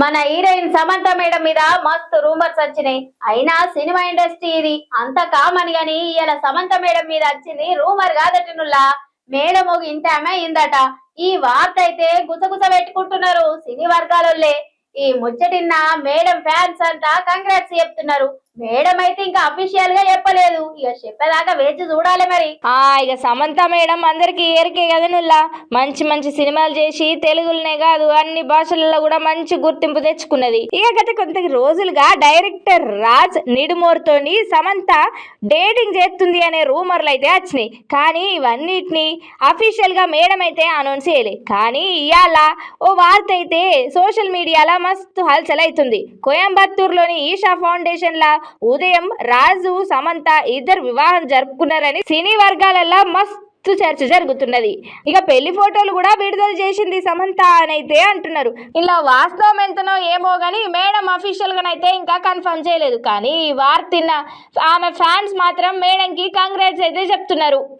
మన heroine Samantha madam మీద మస్తు రూమర్స్ వచ్చినాయి. అయినా సినిమా ఇండస్ట్రీ ఇది అంత కామన్ గాని ఇలా సమంత మేడం మీద వచ్చింది రూమర్ కాదటనుల్లా మేడం ఒక ఇంత ఆమె అయిందట. ఈ వార్త అయితే గుసగుస పెట్టుకుంటున్నారు సినీ వర్గాలే ఈ ముచ్చటిన్న మేడం ఫ్యాన్స్ అంతా కంగ్రాట్స్ చెప్తున్నారు. మేడం అయితే ఇంకా అఫీషియల్గా చెప్పలేదు. ఇక చెప్పేదాకా వేచి చూడాలి మరి. ఆ ఇక సమంత మేడం అందరికి ఏరికే కదా నుల్లా? మంచి మంచి సినిమాలు చేసి తెలుగులోనే కాదు అన్ని భాషలలో కూడా మంచి గుర్తింపు తెచ్చుకున్నది. ఇక గత కొంత రోజులుగా డైరెక్టర్ రాజ్ నిడుమోర్తోని సమంత డేటింగ్ చేస్తుంది అనే రూమర్లు అయితే వచ్చినాయి. కానీ ఇవన్నిటిని అఫీషియల్గా మేడం అయితే అనౌన్స్ చేయలే. కానీ ఇవాళ ఓ వార్త అయితే సోషల్ మీడియాలో మస్తు హల్చల్ అవుతుంది. కోయంబత్తూరులోని ఈషా ఫౌండేషన్ లా ఉదయం రాజు సమంత ఇద్దరు వివాహం జరుపుకున్నారని సినీ వర్గాలలో మస్తు చర్చ జరుగుతున్నది. ఇక పెళ్ళి ఫోటోలు కూడా విడుదల చేసింది సమంత అని అయితే అంటున్నారు. ఇలా వాస్తవం ఎంతనో ఏమో కానీ మేడం అఫీషియల్ గానైతే ఇంకా కన్ఫర్మ్ చేయలేదు. కానీ ఈ వార్త ఆమె ఫ్యాన్స్ మాత్రం మేడంకి కంగ్రాట్స్ అయితే చెప్తున్నారు.